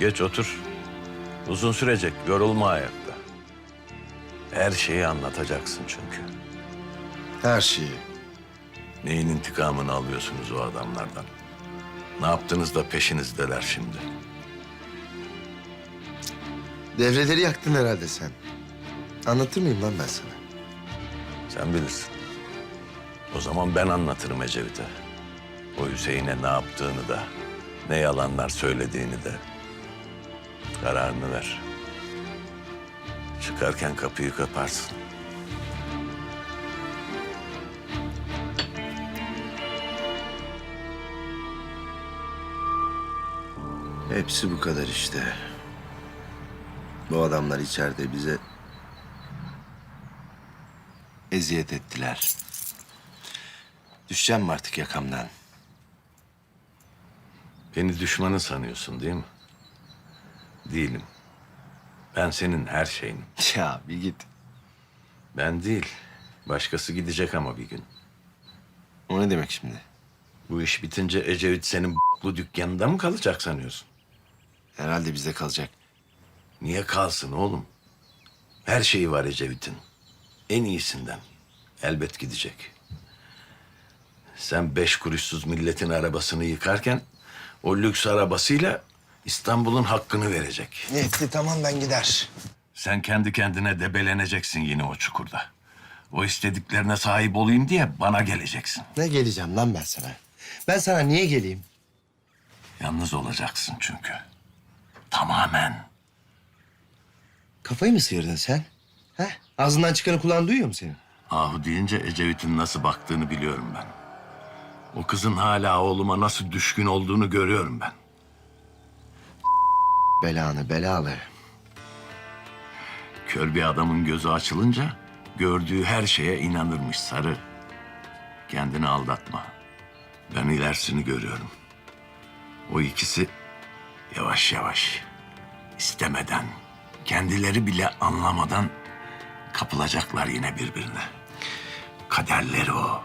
Geç otur. Uzun sürecek. Yorulma ayakta. Her şeyi anlatacaksın çünkü. Her şeyi. Neyin intikamını alıyorsunuz o adamlardan? Ne yaptınız da peşinizdeler şimdi? Devreleri yaktın herhalde sen. Anlatır mıyım lan ben sana? Sen bilirsin. O zaman ben anlatırım Ecevit'e. O Hüseyin'e ne yaptığını da, ne yalanlar söylediğini de. Kararını ver. Çıkarken kapıyı kaparsın. Hepsi bu kadar işte. Bu adamlar içeride bize eziyet ettiler. Düşeceğim mi artık yakamdan? Beni düşmanı sanıyorsun değil mi? Değilim. Ben senin her şeyinim. Ya bir git. Ben değil. Başkası gidecek ama bir gün. O ne demek şimdi? Bu iş bitince Ecevit senin bu dükkanında mı kalacak sanıyorsun? Herhalde bizde kalacak. Niye kalsın oğlum? Her şeyi var Ecevit'in. En iyisinden. Elbet gidecek. Sen beş kuruşsuz milletin arabasını yıkarken... ...o lüks arabasıyla İstanbul'un hakkını verecek. Niyetli tamamen gider. Sen kendi kendine debeleneceksin yine o çukurda. O istediklerine sahip olayım diye bana geleceksin. Ne geleceğim lan ben sana? Ben sana niye geleyim? Yalnız olacaksın çünkü. Tamamen. Kafayı mı sıyırdın sen? Ha? Ağzından çıkanı kulağın duyuyor mu senin? Ahu deyince Ecevit'in nasıl baktığını biliyorum ben. O kızın hala oğluma nasıl düşkün olduğunu görüyorum ben. Belanı belalı. Kör bir adamın gözü açılınca gördüğü her şeye inanırmış sarı. Kendini aldatma. Ben ilerisini görüyorum. O ikisi yavaş yavaş, istemeden, kendileri bile anlamadan kapılacaklar yine birbirine. Kaderleri o.